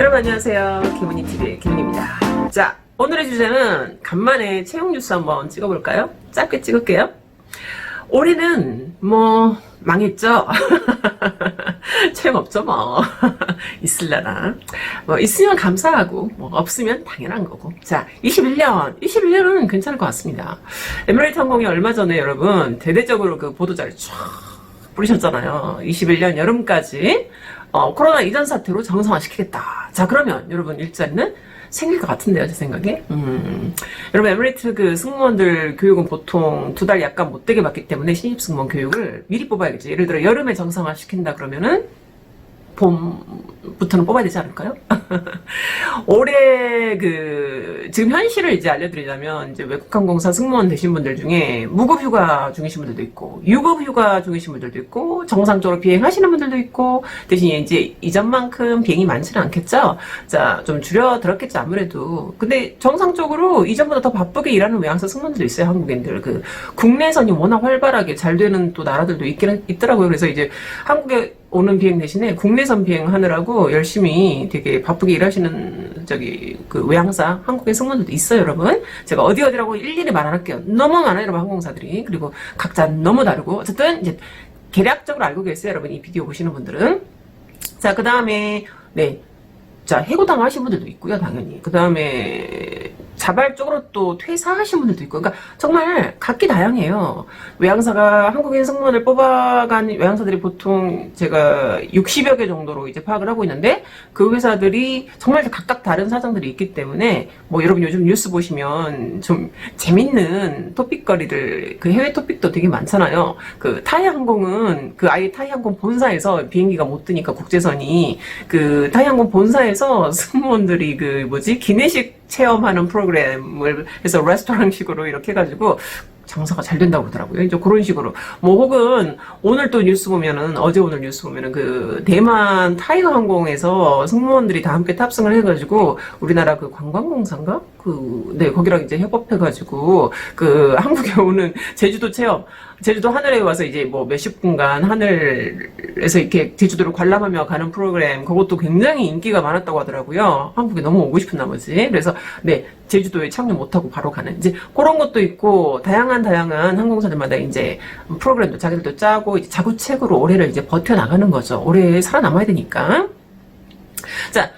여러분 안녕하세요. 김은희 TV의 김은희입니다. 자, 오늘의 주제는 간만에 채용 뉴스 한번 찍어볼까요? 짧게 찍을게요. 올해는 뭐 망했죠. 채용 없죠 뭐. 있을라나. 뭐 있으면 감사하고 뭐 없으면 당연한 거고. 자, 21년. 21년은 괜찮을 것 같습니다. 에메랄드 항공이 얼마 전에 여러분 대대적으로 그 보도자를 쫙 뿌리셨잖아요. 21년 여름까지 어, 코로나 이전 사태로 정상화시키겠다. 자, 그러면 여러분 일자리는 생길 것 같은데요, 제 생각에. 음. 여러분, 에미레이트 그 승무원들 교육은 보통 두 달 약간 못되게 받기 때문에 신입 승무원 교육을 미리 뽑아야겠죠. 예를 들어, 여름에 정상화 시킨다 그러면은 봄 부터는 뽑아야 되지 않을까요? 올해 그 지금 현실을 이제 알려드리자면 이제 외국항공사 승무원 되신 분들 중에 무급휴가 중이신 분들도 있고 유급휴가 중이신 분들도 있고 정상적으로 비행하시는 분들도 있고 대신 이제 이전만큼 비행이 많지는 않겠죠. 자 좀 줄여들었겠죠 아무래도. 근데 정상적으로 이전보다 더 바쁘게 일하는 외항사 승무원들도 있어요 한국인들. 그 국내선이 워낙 활발하게 잘 되는 또 나라들도 있긴 있더라고요. 그래서 이제 한국에 오는 비행 대신에 국내선 비행하느라고 열심히 되게 바쁘게 일하시는 저기 그 외항사 한국의 승무원들도 있어요, 여러분. 제가 어디 어디라고 일일이 말 안 할게요. 너무 많아요, 여러분 항공사들이. 그리고 각자 너무 다르고 어쨌든 이제 계략적으로 알고 계세요, 여러분. 이 비디오 보시는 분들은. 자, 그 다음에 네. 자, 해고당 하신 분들도 있고요, 당연히. 그 다음에 자발적으로 또 퇴사하신 분들도 있고, 그러니까 정말 각기 다양해요. 외항사가 한국인 승무원을 뽑아간 외항사들이 보통 제가 60여 개 정도로 이제 파악을 하고 있는데, 그 회사들이 정말 각각 다른 사정들이 있기 때문에, 뭐 여러분 요즘 뉴스 보시면 좀 재밌는 토픽거리들, 그 해외 토픽도 되게 많잖아요. 그 타이 항공은 그 아예 타이 항공 본사에서 비행기가 못 뜨니까 국제선이 그 타이 항공 본사에서 승무원들이 그 뭐지 기내식 체험하는 프로그램을 해서 레스토랑식으로 이렇게 해가지고 장사가 잘 된다고 그러더라고요. 이제 그런 식으로. 뭐 혹은 오늘 또 뉴스 보면은 어제 오늘 뉴스 보면은 그 대만 타이거 항공에서 승무원들이 다 함께 탑승을 해가지고 우리나라 그 관광공사인가? 그, 네, 거기랑 이제 협업해가지고 그 한국에 오는 제주도 체험 제주도 하늘에 와서 이제 뭐 몇십 분간 하늘에서 이렇게 제주도를 관람하며 가는 프로그램 그것도 굉장히 인기가 많았다고 하더라고요. 한국에 너무 오고 싶은 나머지. 그래서 네, 제주도에 착륙 못하고 바로 가는 이제 그런 것도 있고 다양한 다양한 항공사들마다 이제 프로그램도 자기들도 짜고 이제 자구책으로 올해를 이제 버텨 나가는 거죠. 올해 살아남아야 되니까. 자,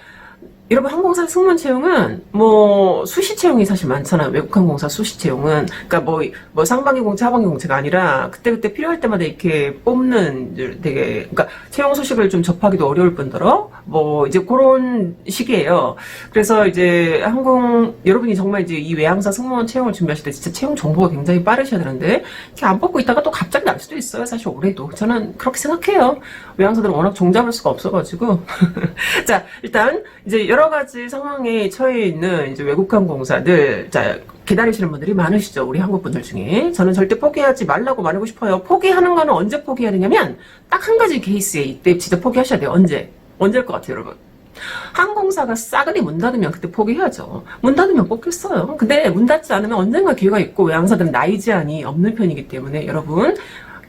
여러분 항공사 승무원 채용은 뭐 수시 채용이 사실 많잖아요. 외국 항공사 수시 채용은 그러니까 뭐 뭐 상반기 공채 하반기 공채가 아니라 그때 그때 필요할 때마다 이렇게 뽑는 되게 그러니까 채용 소식을 좀 접하기도 어려울 뿐더러 뭐 이제 그런 시기예요. 그래서 이제 항공 여러분이 정말 이제 이 외항사 승무원 채용을 준비하실 때 진짜 채용 정보가 굉장히 빠르셔야 되는데 이렇게 안 뽑고 있다가 또 갑자기 날 수도 있어요. 사실 올해도 저는 그렇게 생각해요. 외항사들은 워낙 종잡을 수가 없어가지고 자 일단 이제 여러 가지 상황에 처해 있는 이제 외국 항공사들 자 기다리시는 분들이 많으시죠 우리 한국 분들 중에. 저는 절대 포기하지 말라고 말하고 싶어요. 포기하는 거는 언제 포기해야 되냐면 딱 한 가지 케이스에 이때 진짜 포기하셔야 돼요. 언제? 언제일 것 같아요 여러분? 항공사가 싸그리 문 닫으면 그때 포기해야죠. 문 닫으면 뽑겠어요. 근데 문 닫지 않으면 언젠가 기회가 있고 외항사들은 나이 제한이 없는 편이기 때문에 여러분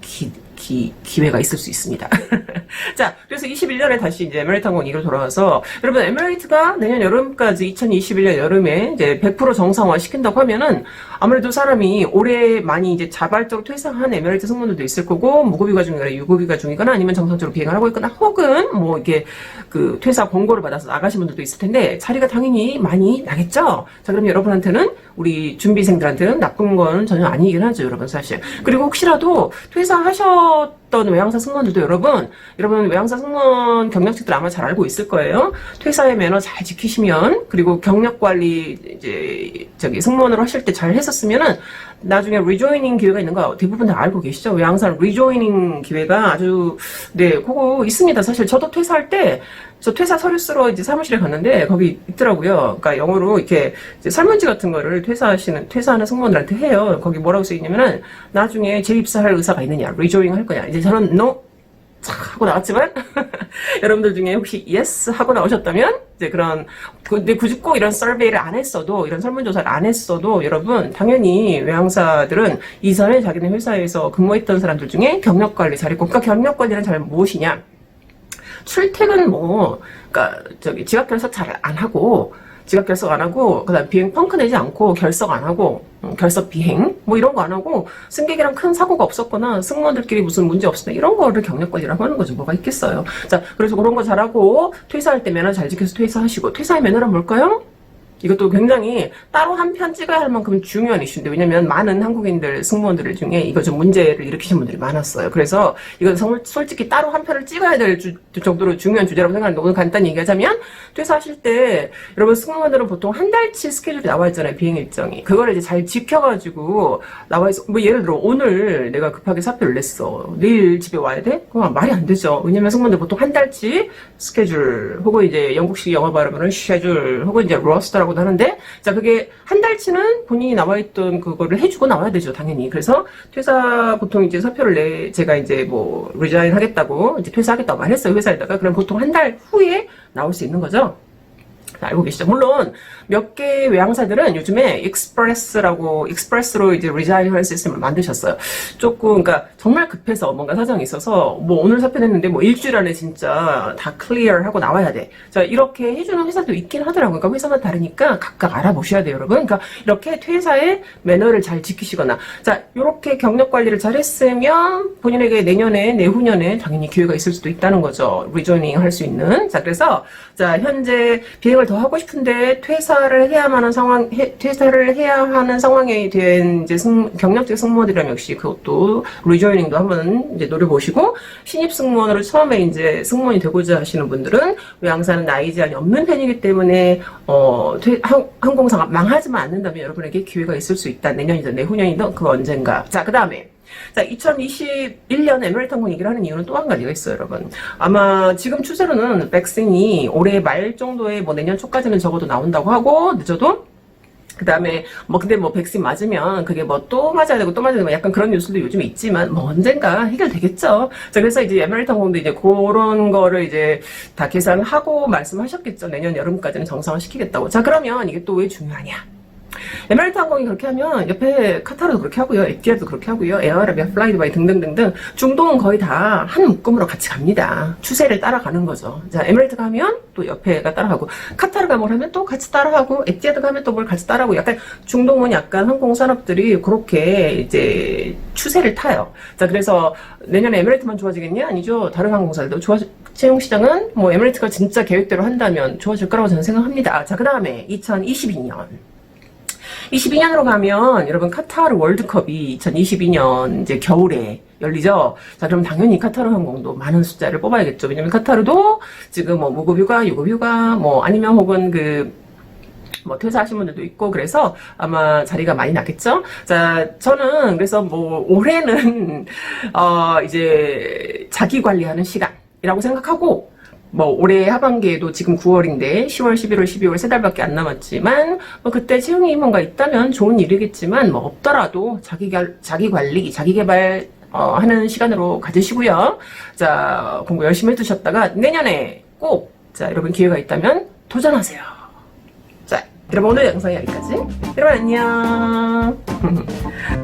기, 기, 기회가 있을 수 있습니다. 자, 그래서 21년에 다시 이제 에메레이트 항공 얘기로 돌아와서 여러분 에메레이트가 내년 여름까지 2021년 여름에 이제 100% 정상화 시킨다고 하면은 아무래도 사람이 올해 많이 이제 자발적으로 퇴사한 에메레이트 승무원들도 있을 거고 무급휴가 중이거나 유급휴가 중이거나 아니면 정상적으로 비행을 하고 있거나 혹은 뭐 이게 그 퇴사 권고를 받아서 나가신 분들도 있을 텐데 자리가 당연히 많이 나겠죠. 자, 그럼 여러분한테는 우리 준비생들한테는 나쁜 건 전혀 아니긴 하죠, 여러분 사실. 그리고 혹시라도 퇴사하 no 셨던 외항사 승무원들도 여러분, 여러분 외항사 승무원 경력직들 아마 잘 알고 있을 거예요. 퇴사의 매너 잘 지키시면 그리고 경력 관리 이제 저기 승무원으로 하실 때 잘 했었으면은 나중에 리조이닝 기회가 있는 거 대부분 다 알고 계시죠? 외항사 리조이닝 기회가 아주 네, 그거 있습니다. 사실 저도 퇴사할 때 저 퇴사 서류 쓰러 이제 사무실에 갔는데 거기 있더라고요. 그러니까 영어로 이렇게 설문지 같은 거를 퇴사하시는 퇴사하는 승무원들한테 해요. 거기 뭐라고 써 있냐면은 나중에 재입사할 의사가 있느냐, 리조잉 할 거냐. 이제 저는 no. 하고 나왔지만 여러분들 중에 혹시 yes 하고 나오셨다면 이제 그런 근데 굳이 꼭 이런 서베이를 안 했어도 이런 설문조사를 안 했어도 여러분 당연히 외항사들은 이전에 자기네 회사에서 근무했던 사람들 중에 경력관리 잘했고 그러니까 경력관리는 잘 무엇이냐? 출퇴근 뭐, 그니까, 저기, 지각 결석 잘 안 하고, 지각 결석 안 하고, 그 다음 비행 펑크 내지 않고, 결석 안 하고, 음, 결석 비행, 뭐 이런 거 안 하고, 승객이랑 큰 사고가 없었거나, 승무원들끼리 무슨 문제 없었나, 이런 거를 경력관리라고 하는 거죠. 뭐가 있겠어요. 자, 그래서 그런 거 잘하고, 퇴사할 때 매너 잘 지켜서 퇴사하시고, 퇴사의 매너란 뭘까요? 이것도 굉장히 따로 한 편 찍어야 할 만큼 중요한 이슈인데 왜냐면 많은 한국인들 승무원들 중에 이거 좀 문제를 일으키신 분들이 많았어요. 그래서 이건 솔직히 따로 한 편을 찍어야 될 주- 정도로 중요한 주제라고 생각하는데 오늘 간단히 얘기하자면 퇴사하실 때 여러분 승무원들은 보통 한 달치 스케줄이 나와 있잖아요. 비행 일정이. 그거를 이제 잘 지켜가지고 나와 있어. 뭐 예를 들어 오늘 내가 급하게 사표를 냈어. 내일 집에 와야 돼? 그럼 말이 안 되죠. 왜냐면 승무원들 보통 한 달치 스케줄 혹은 이제 영국식 영어 발음으로는 쉐줄 혹은 이제 로스터라고 도 하는데 자 그게 한 달치는 본인이 나와 있던 그거를 해주고 나와야 되죠 당연히. 그래서 퇴사 보통 이제 사표를 내 제가 이제 뭐 리자인 하겠다고 이제 퇴사하겠다고 말했어요 회사에다가. 그럼 보통 한 달 후에 나올 수 있는 거죠 알고 계시죠? 물론 몇개 외항사들은 요즘에 익스프레스라고 익스프레스로 이제 하는 시스템을 만드셨어요. 조금 그러니까 정말 급해서 뭔가 사정이 있어서 뭐 오늘 사표 냈는데 뭐 일주일 안에 진짜 다 클리어하고 나와야 돼. 자 이렇게 해주는 회사도 있긴 하더라고요. 그러니까 회사마다 다르니까 각각 알아보셔야 돼요, 여러분. 그러니까 이렇게 퇴사의 매너를 잘 지키시거나 자 이렇게 경력 관리를 잘 했으면 본인에게 내년에 내후년에 당연히 기회가 있을 수도 있다는 거죠. 리조닝 할 수 있는. 자 그래서 자 현재 비 행을 더 하고 싶은데 퇴사를 해야만 하는 상황 해- 퇴사를 해야 하는 상황에 된 이제 승, 경력직 승무원들이라면 역시 그것도 리조이닝도 한번 이제 노려보시고 신입 승무원으로 처음에 이제 승무원이 되고자 하시는 분들은 외항사는 나이 제한이 없는 편이기 때문에 어 퇴- 항, 항공사가 망하지만 않는다면 여러분에게 기회가 있을 수 있다. 내년이든 내후년이든 그 언젠가. 자 그 다음에 자, 2021년 에메랄드 항공 얘기를 하는 이유는 또 한 가지가 있어요, 여러분. 아마 지금 추세로는 백신이 올해 말 정도에 뭐 내년 초까지는 적어도 나온다고 하고, 늦어도 그 다음에, 뭐, 근데 뭐, 백신 맞으면, 그게 뭐, 또 맞아야 되고, 또 맞아야 되고, 약간 그런 뉴스도 요즘에 있지만, 뭐, 언젠가 해결되겠죠. 자, 그래서 이제 에메랄드 항공도 이제 그런 거를 이제 다 계산하고 말씀하셨겠죠. 내년 여름까지는 정상화 시키겠다고. 자, 그러면 이게 또 왜 중요하냐? 에메랄드 항공이 그렇게 하면 옆에 카타르도 그렇게 하고요, 에티아도 그렇게 하고요, 에어아라비아, 플라이드바이 등등등등 중동은 거의 다 한 묶음으로 같이 갑니다. 추세를 따라가는 거죠. 자, 에메랄드 가면 또 옆에가 따라가고 카타르가 뭘 하면 또 같이 따라하고 에티아드 가면 또 뭘 같이 따라하고 약간 중동은 약간 항공 산업들이 그렇게 이제 추세를 타요. 자, 그래서 내년에 에메랄드만 좋아지겠냐? 아니죠. 다른 항공사들도 좋아 채용 시장은 뭐 에메랄드가 진짜 계획대로 한다면 좋아질 거라고 저는 생각합니다. 자, 그다음에 2022년 22년으로 가면 여러분 카타르 월드컵이 2022년 이제 겨울에 열리죠. 자, 그럼 당연히 카타르 항공도 많은 숫자를 뽑아야겠죠. 왜냐면 카타르도 지금 뭐 무급 휴가, 유급 휴가, 뭐 아니면 혹은 그뭐 퇴사하신 분들도 있고 그래서 아마 자리가 많이 났겠죠. 자, 저는 그래서 뭐 올해는 어 이제 자기 관리하는 시간이라고 생각하고 뭐 올해 하반기에도 지금 9월인데 10월, 11월, 12월 세 달밖에 안 남았지만 뭐 그때 채용이 뭔가 있다면 좋은 일이겠지만 뭐 없더라도 자기 관 자기 관리, 자기 개발 어, 하는 시간으로 가지시고요. 자, 공부 열심히 해두셨다가 내년에 꼭 자, 여러분 기회가 있다면 도전하세요. 자, 여러분 오늘 영상 여기까지. 여러분 안녕.